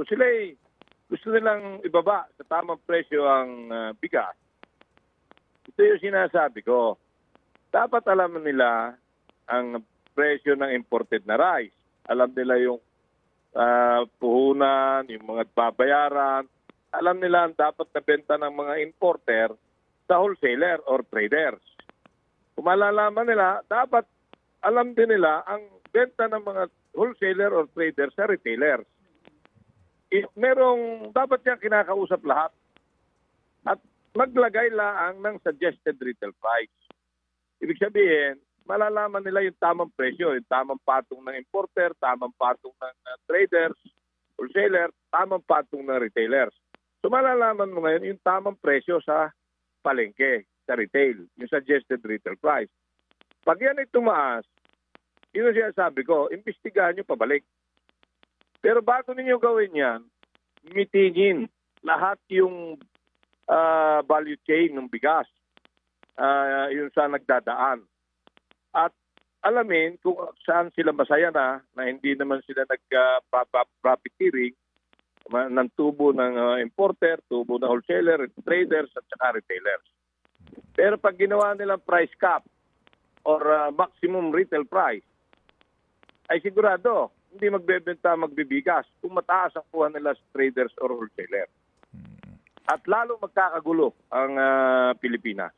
Kung sila ay gusto nilang ibaba sa tamang presyo ang ah, bigas, ito yung sinasabi ko. Dapat alam nila ang presyo ng imported na rice. Alam nila yung ah, puhunan, yung mga babayaran. Alam nila ang dapat na benta ng mga importer sa wholesaler or traders. Kung malalaman nila, dapat alam din nila ang benta ng mga wholesaler or traders sa retailers. I- merong dapat niya kinakausap lahat at maglagay laang ng suggested retail price. Ibig sabihin, malalaman nila yung tamang presyo, yung tamang patong ng importer, tamang patong ng uh, traders, wholesaler, tamang patong ng retailers. So malalaman mo ngayon yung tamang presyo sa palengke, sa retail, yung suggested retail price. Pag yan ay tumaas, yun ang sinasabi ko, imbestigahan nyo pabalik. Pero bago ninyo gawin yan, mitingin lahat yung ah, value chain ng bigas. Ah, yung sa nagdadaan. At alamin kung saan sila masaya na, na hindi naman sila nag-profiteering ng tubo ng ah, importer, tubo ng wholesaler, traders at saka retailers. Pero pag ginawa nilang price cap or ah, maximum retail price, ay sigurado hindi magbebenta, magbibigas kung mataas ang kuha nila sa traders or wholesaler. At lalo magkakagulo ang ah, Pilipinas.